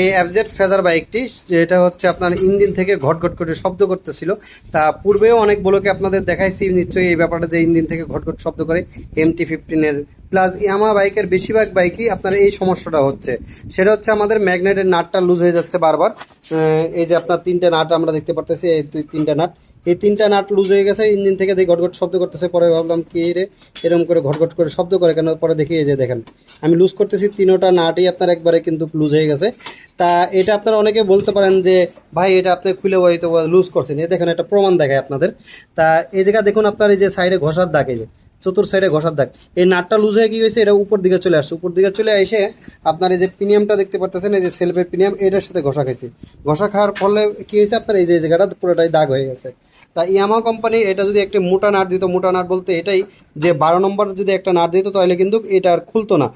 এই অ্যাবজেট ফেজার বাইকটি যেটা হচ্ছে আপনার ইঞ্জিন থেকে ঘটঘট করে শব্দ করতেছিল। তা পূর্বেও অনেক বলোকে আপনাদের দেখাইছি, নিশ্চয়ই এই ব্যাপারটা যে ইঞ্জিন থেকে ঘটঘট শব্দ করে এম টি ফিফটিনের প্লাস ইয়ামা বাইকের বেশিরভাগ বাইকই আপনার এই সমস্যাটা হচ্ছে। সেটা হচ্ছে আমাদের ম্যাগনেটের নাটটা লুজ হয়ে যাচ্ছে বারবার। এই যে আপনার তিনটে নাট আমরা দেখতে পারতেছি, এই দুই তিনটে নাট। এই তিনটা নাট লুজ হয়ে গেছে, ইঞ্জিন থেকে দেখি ঘটঘট শব্দ করতেছে, পরে ভাবলাম কি রে? এরকম করে ঘটঘট করে শব্দ করে কেন? পরে দেখি এই যে দেখেন, আমি লুজ করতেছি, তিনোটা নাটই আপনার একবারে কিন্তু লুজ হয়ে গেছে। তা এটা আপনারা অনেকে বলতে পারেন যে, ভাই, এটা আপনি খুলে হয়তো লুজ করছেন। এ দেখেন, একটা প্রমাণ দেখায় আপনাদের। তা এই জায়গা দেখুন, আপনার এই যে সাইডে ঘষার দাগ, এই যে। চতুর সাইডে ঘষার দাগ। এই নাটটা লুজ হয়ে কি হয়েছে এটা উপর দিকে চলে আসছে। উপর দিকে চলে এসে আপনার এই যে প্রিমিয়ামটা দেখতে পারতেছেন, এই যে সেলফের প্রিমিয়াম এটার সাথে ঘষা খেয়েছে ঘষা খাওয়ার ফলে কি হয়েছে আপনার, এই যে জায়গাটা পুরোটাই দাগ হয়ে গেছে। তা ইয়ামা কোম্পানি, এটা যদি একটা মোটা নাট দিত, মোটা নাট বলতে এটাই যে বারো নম্বর যদি একটা নাট দিত, তাহলে কিন্তু এটা আর খুলতো না।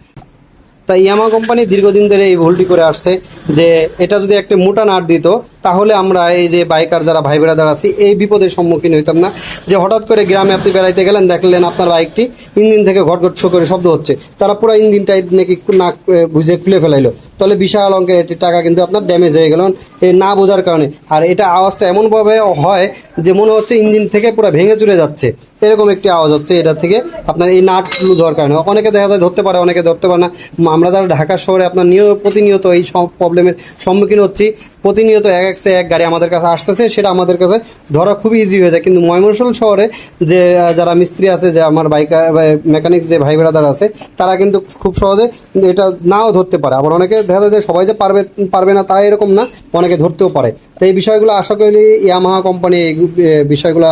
তাই ইয়ামা কোম্পানি দীর্ঘদিন ধরে এই ভুলটি করে আসছে। যে এটা যদি একটা মোটা নাট দিত, তাহলে আমরা এই যে বাইকার যারা, ভাই বেড়াদার আছি, এই বিপদের সম্মুখীন হইতাম না। যে হঠাৎ করে গ্রামে আপনি বেড়াইতে গেলেন, দেখলেন আপনার বাইকটি ইঞ্জিন থেকে ঘটঘট শো করে শব্দ হচ্ছে। তারা পুরো ইঞ্জিনটাই নাকি নাক বুঝে খুলে ফেলাইলো। তাহলে বিশাল অঙ্কের টাকা কিন্তু আপনার ড্যামেজ হয়ে গেল। এই না বোঝার কারণে। আর এটা আওয়াজটা এমনভাবে হয় যে মনে হচ্ছে ইঞ্জিন থেকে পুরো ভেঙে চলে যাচ্ছে। এরকম একটি আওয়াজ হচ্ছে এটা থেকে আপনার এই নাট লুজ হওয়ার কারণে। অনেকে দেখা যায় ধরতে পারে, অনেকে ধরতে পারে না। আমরা যারা ঢাকা শহরে আপনার নিয়, প্রতিনিয়ত এই সব প্রবলেমের সম্মুখীন হচ্ছি। প্রতিনিয়ত এক এক সে এক গাড়ি আমাদের কাছে আসতেছে, সেটা আমাদের কাছে ধরা খুবই ইজি হয়ে যায়। কিন্তু ময়মনসিংহ শহরে যে যারা মিস্ত্রি আছে, যে আমার বাইক মেকানিক যে ভাই বেড়াদার আছে, তারা কিন্তু খুব সহজে এটা নাও ধরতে পারে। আবার অনেকে দেখা যায় যে সবাই যে পারবে পারবে না তা এরকম না, অনেকে ধরতেও পারে। তো এই বিষয়গুলো আশা করি ইয়ামাহা কোম্পানি এই বিষয়গুলো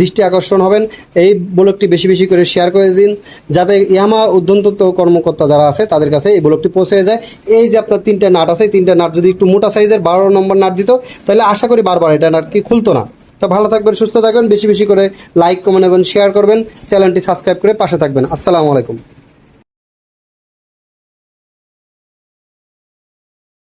দৃষ্টি আকর্ষণ হবেন। এই ব্লগটি বেশি বেশি করে শেয়ার করে দিন, যাতে ইয়ামাহা উদ্যন্ত কর্মকর্তা যারা আছে, তাদের কাছে এই ব্লগটি পৌঁছে যায়। এই যে আপনার তিনটে নাট আছে তিনটে নাট যদি একটু মোটা সাইজের বারো নম্বর না দিত, তাহলে আশা করি বারবার এটা আর কি খুলতো না। তো ভালো থাকবেন, সুস্থ থাকবেন, বেশি বেশি করে লাইক কমেন্ট এবং শেয়ার করবেন। চ্যানেলটি সাবস্ক্রাইব করে পাশে থাকবেন। আসসালামু আলাইকুম।